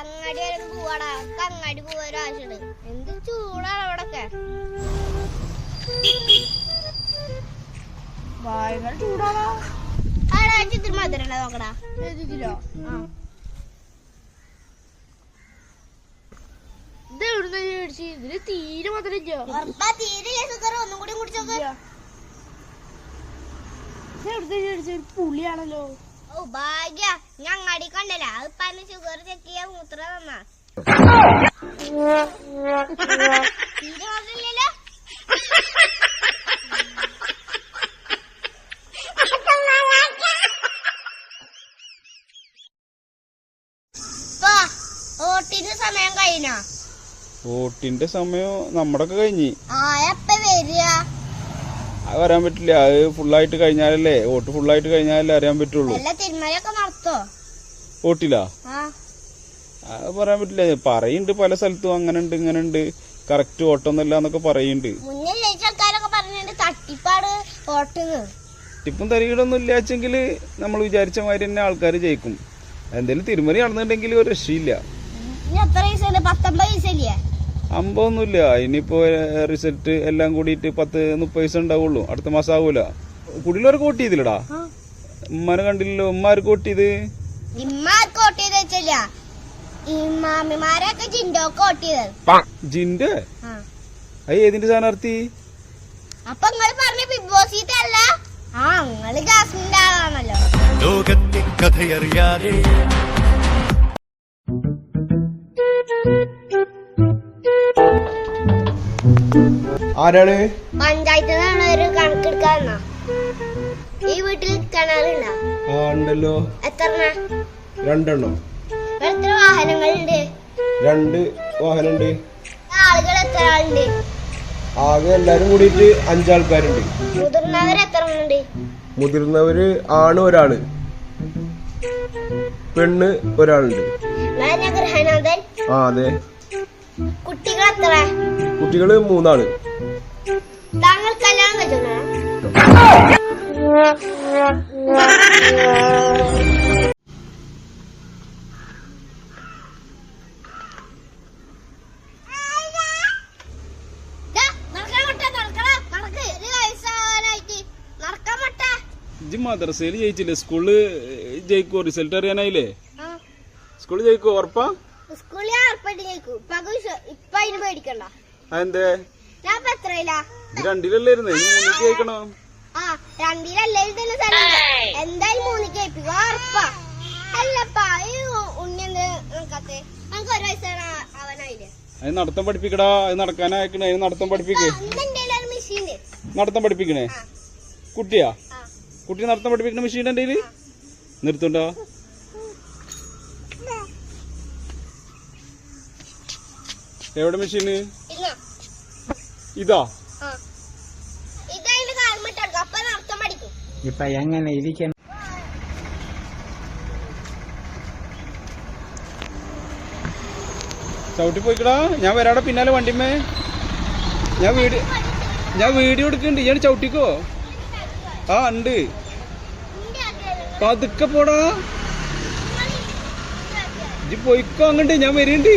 അങ്ങാടി വരെ പോവാടാ. അങ്ങാടി ആവശ്യമുണ്ട്. എന്ത് ചൂടാണ് അവിടൊക്കെ? ഭയങ്കര ചൂടാണോ ആടാ ചിത്രം മധുരം നോക്കടാ. എഴുതിക്കില്ലോ ആ. ഇത് എവിടുന്ന മേടിച്ച്? ഇതിന് തീരെ മധുരല്ലോ തീരെ പുളിയാണല്ലോ. ഓ ഭാഗ്യ. ഞാൻ അങ്ങാടി കണ്ടല്ല. അത് ഷുഗർ ചെക്ക് ചെയ്യാൻ മൂത്ര തന്നാ. തീരെ ഓട്ടിന്റെ സമയം കഴിഞ്ഞോ? വോട്ടിന്റെ സമയം നമ്മുടെയൊക്കെ കഴിഞ്ഞി. ആ എപ്പ വരിക അത് പറയാൻ പറ്റില്ല. അത് ഫുള്ളായിട്ട് കഴിഞ്ഞാലല്ലേ? വോട്ട് ഫുള്ളായിട്ട് കഴിഞ്ഞാലല്ലേ അറിയാൻ പറ്റുള്ളൂ. വോട്ടില്ല അത് പറയാൻ പറ്റില്ല. പറയുന്നുണ്ട് പല സ്ഥലത്തും. അങ്ങനെ ഉണ്ട് ഇങ്ങനെ ഉണ്ട് കറക്റ്റ് വോട്ടൊന്നല്ല എന്നൊക്കെ പറയുന്നുണ്ട് തട്ടിപ്പും തരികിടൊന്നും ഇല്ലാച്ചെങ്കിൽ നമ്മൾ വിചാരിച്ച മാതിരി തന്നെ ആൾക്കാർ ജയിക്കും. എന്തെങ്കിലും തിരുമറി നടന്നിട്ടുണ്ടെങ്കിൽ ഒരു രക്ഷയില്ല. പത്തൊമ്പത് വയസ്സല്ലേ അമ്പതൊന്നുമില്ല ഇനിയിപ്പോ റിസൾട്ട് എല്ലാം കൂടിയിട്ട് പത്ത് മുപ്പത് പൈസ ഉണ്ടാവുള്ളൂ. അടുത്ത മാസം ആവൂല. കുടിയിലവർക്ക് വോട്ട് ചെയ്തില്ലടാ? ഉമ്മാനെ കണ്ടില്ലല്ലോ. ഉമ്മാർക്ക് വോട്ട് ചെയ്ത്? ജിന്റെ ആ. അത് ഏതിന്റെ സ്ഥാനാർത്ഥി അപ്പൊ നിങ്ങൾ പറഞ്ഞ ബിഗ് ബോസ് അല്ല ആ നിങ്ങൾ ജാസ്മിന്റെ ആളാണല്ലോ. ലോകത്തെ കഥയറിയാതെ ആരാണ് പഞ്ചായത്തിൽ നിന്നാണ് ഒരു കണക്കെടുക്കാന്ന ഈ വീട്ടിൽ കിണറുണ്ടോ. ആ ഉണ്ടല്ലോ. എത്ര രണ്ടെണ്ണം. എത്ര വാഹനങ്ങളുണ്ട്? രണ്ട് വാഹനമുണ്ട്. ആളുകൾ എത്ര ആളുണ്ട്? ആകെ എല്ലാരും കൂടിയിട്ട് അഞ്ചാൾക്കാരുണ്ട്. മുതിർന്നവർ എത്ര ഉണ്ട് മുതിർന്നവര് ആണ് ഒരാൾ. പെണ്ണ് ഒരാളുണ്ട്. ആ അതെ. കുട്ടികൾ എത്ര? കുട്ടികൾ മൂന്നാൾ. മദ്രസയിൽ ജയിച്ചില്ലേ? സ്കൂളിൽ ജയിക്കോ? റിസൾട്ട് അറിയാനായില്ലേ? സ്കൂളിൽ ജയിക്കോ? ഉറപ്പാ? സ്കൂളിൽ ഏർപ്പെട്ട് ജയിക്കും. ഇപ്പൊ ഇപ്പൊ അതിന് പേടിക്കണ്ട. അതെന്തേ? ഞാൻ രണ്ടിലല്ലേ ഇരുന്നേ? ജയിക്കണോ? ആ രണ്ടിലല്ല തന്നെ സ്ഥലം? എന്തായാലും മൂന്നിക്ക് ജയിപ്പിക്കും ഉറപ്പാ. അല്ലപ്പാ ഈ ഉണ്ണി എന്ത് നോക്കാത്തെ നമുക്ക് ഒരു വയസ്സാണ് അവനായില്ലേ. അത് നടത്തം പഠിപ്പിക്കടാ. അത് നടക്കാനായിക്കണേ. അതിന് നടത്തം പഠിപ്പിക്കേ. നടത്തം പഠിപ്പിക്കണേ? കുട്ടിയാ. കുട്ടി നടത്തം പഠിപ്പിക്കണ മെഷീൻ എന്റെ കയ്യിൽ? നിർത്തുണ്ടോ? എവിടെ മെഷീന്? ഇതാ ആ ഇതതിന്റെ കാൽമിട്ടെടുക്കും അപ്പൊ നടത്തം പഠിക്കും ഇപ്പൊ എങ്ങനെ ഇരിക്കണം ചവിട്ടി പോയിക്കടാ ഞാൻ വരാടെ പിന്നാലെ വണ്ടിമേ ഞാൻ വീട് ഞാൻ വീഡിയോ എടുക്കുന്നുണ്ട്. ഞാൻ ചവിട്ടിക്കോ? ആ ഉണ്ട്. പതുക്കെ പോടാ. ഇജ്ജ് പോയിക്കോ അങ്ങോട്ട്. ഞാൻ വരുന്നുണ്ട്